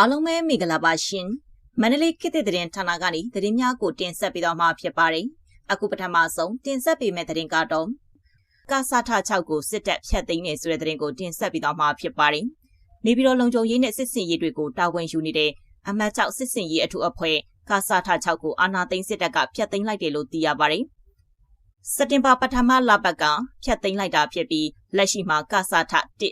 အားလုံးပဲမိဂလာပါရှင်မန္တလေးခေတ်သစ်သတင်းဌာနကနေသတင်းများကိုတင်ဆက်ပေးတော့မှာဖြစ်ပါတယ်အခုပထမဆုံးတင်ဆက်ပေးမယ့်သတင်းကတော့ကာစာထ6ကိုစစ်တပ်ဖျက်သိမ်းနေဆိုတဲ့သတင်းကိုတင်ဆက်ပေးတော့မှာဖြစ်ပါတယ်နေပြည်တော်လုံခြုံရေးနဲ့စစ်စင်ရေးတွေကိုတာဝန်ယူနေတဲ့အမတ်6စစ်စင်ရေးအထူးအဖွဲ့ကာစာထ6ကိုအာဏာသိမ်းစစ်တပ်ကဖျက်သိမ်းလိုက်တယ်လို့သိရပါတယ် စက်တင်ဘာပထမလပတ်ကဖျက်သိမ်းလိုက်တာဖြစ်ပြီးလက်ရှိမှာကဆာထ1 2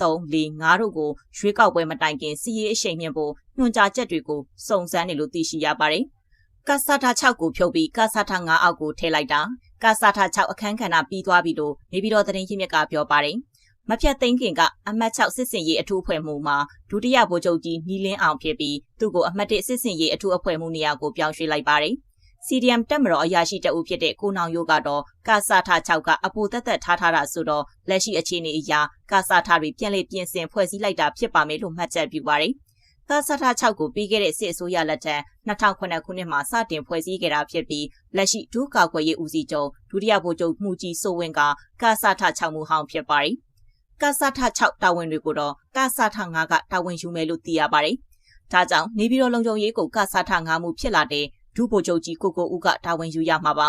3 4 5တို့ကိုရွေးကောက်ပွဲမတိုင်ခင်စီးရေးအရှိန်မြင့်ဖို့ညွှန်ကြားချက်တွေကိုစုံစမ်းနေလို့သိရှိရပါတယ်။ကဆာထ6ကိုဖြုတ်ပြီးကဆာထ9အောက်ကိုထည့်လိုက်တာကဆာထ6အခန်းကဏ္ဍပြီးသွားပြီလို့နေပြည်တော်သတင်းရင်းမြစ်ကပြောပါတယ်။မဖြတ်သိမ်းခင်ကအမတ်6စစ်စင်ရေးအထူးအဖွဲ့မှူးမှာဒုတိယဗိုလ်ချုပ်ကြီးနီလင်းအောင်ဖြစ်ပြီးသူ့ကိုအမတ်1စစ်စင်ရေးအထူးအဖွဲ့မှူးနေရာကိုပြောင်းရွှေ့လိုက်ပါတယ်။ CDM တက်မတော်အရာရှိတအုပ်ဖြစ်တဲ့ကိုနောင်ရိုးကတော့ကာစာထ6ကအပူသက်သက်ထားထားတာဆိုတော့လက်ရှိအခြေအနေအရကာစာထတွေပြန်လည်ပြင်ဆင်ဖွဲ့စည်းလိုက်တာဖြစ်ပါမယ်လို့မှတ်ချက်ပြုပါတယ်။ကာစာထ6ကိုပြီးခဲ့တဲ့စစ်အစိုးရလက်ထက်2009ခုနှစ်မှာစတင်ဖွဲ့စည်းခဲ့တာဖြစ်ပြီးလက်ရှိဒုကာကွယ်ရေးဦးစီးချုပ်ဒုတိယဗိုလ်ချုပ်မှုကြီးစိုးဝင်းကကာစာထ6မှုဟောင်းဖြစ်ပါတယ်။ကာစာထ6တာဝန်တွေကိုတော့ကာစာထ9ကတာဝန်ယူမယ်လို့သိရပါတယ်။ဒါကြောင့်နေပြည်တော်လုံခြုံရေးကိုကာစာထ9မှုဖြစ်လာတဲ့ ဒုဗိုလ်ချုပ်ကြီးကိုကိုဦးကတာဝန်ယူရမှာပါ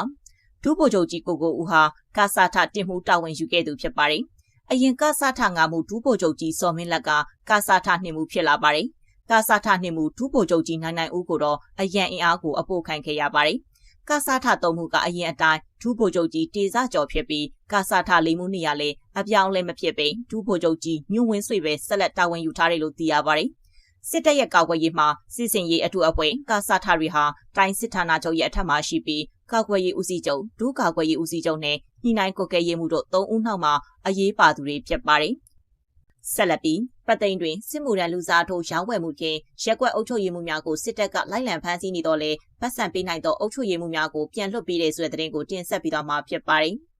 ဒုဗိုလ်ချုပ်ကြီးကိုကိုဦးဟာကာစာထတင်မှုတာဝန်ယူခဲ့သူဖြစ်ပါတယ်အရင်ကာစာထငါမှုဒုဗိုလ်ချုပ်ကြီးစော်မင်းလက်ကကာစာထနှင်မှုဖြစ်လာပါတယ်ကာစာထနှင်မှုဒုဗိုလ်ချုပ်ကြီးနိုင်နိုင်ဦးကိုတော့အရန်အင်အားကိုအပို့ခံခဲ့ရပါတယ်ကာစာထသုံးမှုကအရင်အတိုင်းဒုဗိုလ်ချုပ်ကြီးတေစာကျော်ဖြစ်ပြီးကာစာထလိမ်မှုနေရလဲအပြောင်းလဲမဖြစ်ပေဒုဗိုလ်ချုပ်ကြီးညွန့်ဝင်းဆွေပဲဆက်လက်တာဝန်ယူထားတယ်လို့သိရပါတယ်။ စစ်တပ်ရဲ့ကာကွယ်ရေးမှာစစ်စင်ရေးအထူးအဖွဲ့ကာစာထတွေဟာတိုင်းစစ်ဌာနချုပ်ရဲ့အထက်မှာရှိပြီးကာကွယ်ရေးဦးစီးချုပ်ဒုကာကွယ်ရေးဦးစီးချုပ်နဲ့ညှိနှိုင်းကွက်ကဲရေးမှုတို့၃ဦးနောက်မှာအရေးပါသူတွေဖြစ်ပါတယ်။ဆက်လက်ပြီးပတ်သိန်းတွင်စစ်မှုရန်လူစားထိုးရောင်းဝယ်မှုဖြင့်ရက်ကွက်အုပ်ချုပ်ရေးမှုများကိုစစ်တပ်ကလိုက်လံဖမ်းဆီးနေတော့လေပတ်စံပေးနိုင်သောအုပ်ချုပ်ရေးမှုများကိုပြန်လွှတ်ပေးတဲ့ဆိုတဲ့သတင်းကိုတင်ဆက်ပြီးတော့မှာဖြစ်ပါတယ်။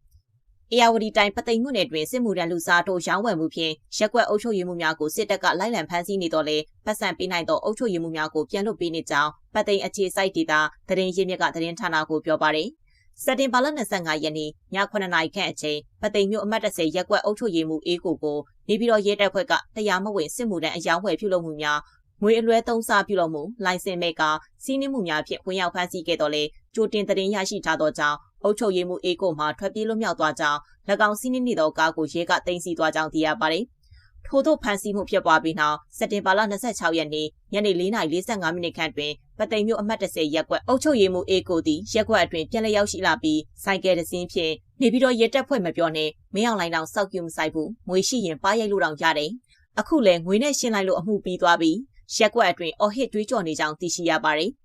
အေယာဝတီတိုင်းပသိမ်မြို့နယ်တွင်စစ်မှုထမ်းလူစားတို့ရောင်းဝယ်မှုဖြင့်ရက်ကွက်အုပ်ချုပ်ရေးမှုများကိုစစ်တပ်ကလိုက်လံဖမ်းဆီးနေတော့လေပတ်စံပေးနိုင်သောအုပ်ချုပ်ရေးမှုများကိုပြန်လွှတ်ပေးနေကြောင်းပသိမ်အခြေစိုက်ဒေသသတင်းရင်းမြစ်ကသတင်းဌာနကိုပြောပါတယ်။စက်တင်ဘာလ25ရက်နေ့ည9:00နာရီခန့်အချိန်ပသိမ်မြို့အမှတ်30ရက်ကွက်အုပ်ချုပ်ရေးမှုအေးကိုကိုနေပြည်တော်ရဲတပ်ဖွဲ့ကတရားမဝင်စစ်မှုထမ်းအယောင်းဝယ်ပြုလုပ်မှုများငွေအလွဲသုံးစားပြုလုပ်မှုလိုင်စင်မဲ့ကစီးနှင်းမှုများဖြင့်ဝင်ရောက်ဖမ်းဆီးခဲ့တော်လဲ ကြိုတင်သတင်းရရှိထားသောကြောင့်အုပ်ချုပ်ရေးမှုအေးကိုမှထွက်ပြေးလွတ်မြောက်သွားကြောင်း၎င်းစီးနှင်းနေသောကားကိုရဲကတင်စီသွားကြောင်းသိရပါတယ်။ထို့သောဖမ်းဆီးမှုဖြစ်ပွားပြီးနောက်စက်တင်ဘာလ26ရက်နေ့ညနေ4:45မိနစ်ခန့်တွင်ပသိမ်မြို့အမှတ်30ရက်ကွက်အုပ်ချုပ်ရေးမှုအေးကိုသည်ရက်ကွက်အတွင်းပြန်လည်ရောက်ရှိလာပြီးစိုက်ကယ်တစ်စင်းဖြင့်နေပြီးတော့ရဲတပ်ဖွဲ့မပြောနဲ့မင်းအောင်လိုင်းတောင်စောက်ကျူမဆိုင်ဘူးငွေရှိရင်ပါရိုက်လို့တောင်ရတယ်။အခုလည်းငွေနဲ့ရှင်းလိုက်လို့အမှုပြီးသွားပြီးရက်ကွက်အတွင်းအော်ဟစ်တွေးကြော်နေကြောင်းသိရှိရပါတယ်။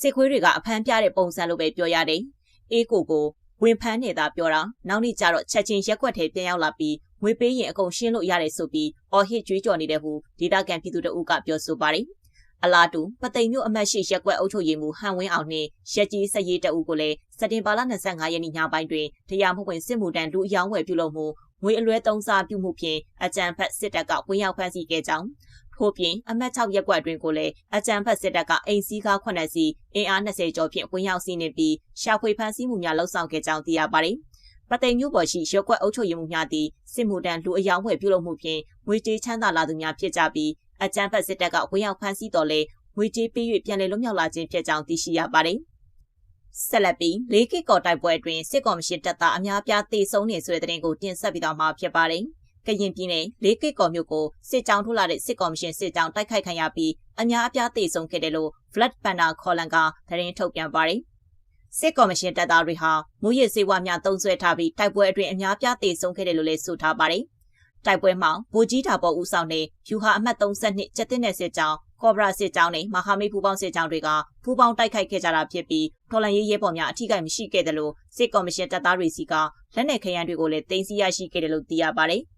စစ်ခွေးတွေကအဖမ်းပြတဲ့ပုံစံလိုပဲပြောရတယ်။အေးကိုကိုဝင်ဖမ်းနေတာပြောတာနောက်နေ့ကျတော့ချက်ချင်းရက်ွက်ထဲပြန်ရောက်လာပြီးငွေပေးရင်အကုန်ရှင်းလို့ရတယ်ဆိုပြီးအော်ဟစ်ကြွေးကြော်နေတဲ့ဟုဒေတာကန်ပြည်သူတအုပ်ကပြောဆိုပါတယ်အလားတူပသိမ်မြို့အမတ်ရှိရက်ွက်အုပ်ချုပ်ရေးမှူးဟန်ဝင်းအောင်နှင့်ရက်ကြီးစက်ရေးတအုပ်ကိုလည်းစက်တင်ဘာလ25ရက်နေ့ညပိုင်းတွင်တရားမဝင်စစ်မှုတန်းလူအယောင်းဝယ်ပြုလုပ်မှုငွေအလွဲသုံးစားပြုမှုဖြင့်အကြံဖက်စစ်တပ်ကဝင်ရောက်ဖမ်းဆီးခဲ့ကြောင်း ထို့ပြင်အမတ်6ရက်ကွက်အတွင်းကိုလည်းအကြံဖက်စစ်တပ်ကအိမ်စီးကား9စီးအင်အား20ကျော်ဖြင့်ဝင်ရောက်စီးနင်းပြီးရှာဖွေဖမ်းဆီးမှုများလှုပ်ဆောင်ခဲ့ကြောင်းသိရပါတယ်။ပသိမ်မြို့ပေါ်ရှိရက်ကွက်အုပ်ချုပ်ရေးမှုများသည်စစ်မှုတန်းလူအယောင်ဝယ်ပြုလုပ်မှုဖြင့်ငွေကြေးချမ်းသာလာသူများဖြစ်ကြပြီးအကြံဖက်စစ်တပ်ကဝင်ရောက်ဖမ်းဆီးတော်လဲငွေကြေးပေး၍ပြန်လည်လွတ်မြောက်လာခြင်းဖြစ်ကြောင်းသိရှိရပါတယ်။ဆက်လက်ပြီးလေးကစ်ကော်တိုက်ပွဲအတွင်းစစ်ကော်မရှင်တပ်သားအများပြားတေဆုံးနေဆိုတဲ့သတင်းကိုတင်ဆက်ပြီးတော့မှာဖြစ်ပါတယ်။ ကရင်ပြည်နယ်လေးကိတ်ကော်မြို့ကိုစစ်ကြောင်းထိုးလာတဲ့စစ်ကော်မရှင်စစ်ကြောင်းတိုက်ခိုက်ခံရပြီးအများအပြားသေဆုံးခဲ့တယ်လို့ Flat Panda ခေါ်လန်ကသတင်းထုတ်ပြန်ပါတယ်။စစ်ကော်မရှင်တပ်သားတွေဟာမူရစ်စေဝါများတုံးဆွဲထားပြီးတိုက်ပွဲအတွင်းအများအပြားသေဆုံးခဲ့တယ်လို့လည်းဆိုထားပါတယ်။တိုက်ပွဲမှာဗိုလ်ကြီးတာပေါ်ဦးဆောင်တဲ့ဖြူဟာအမှတ်32ကျက်တဲ့စစ်ကြောင်းကော့ဘရာစစ်ကြောင်းနဲ့မဟာမိတ်ပူပေါင်းစစ်ကြောင်းတွေကပူပေါင်းတိုက်ခိုက်ခဲ့ကြတာဖြစ်ပြီးထော်လန်ရေးရဲဘော်များအထူးကိမရှိခဲ့တယ်လို့စစ်ကော်မရှင်တပ်သားတွေစီကလက်နက်ခရမ်းတွေကိုလည်းတင်စီရရှိခဲ့တယ်လို့သိရပါတယ်။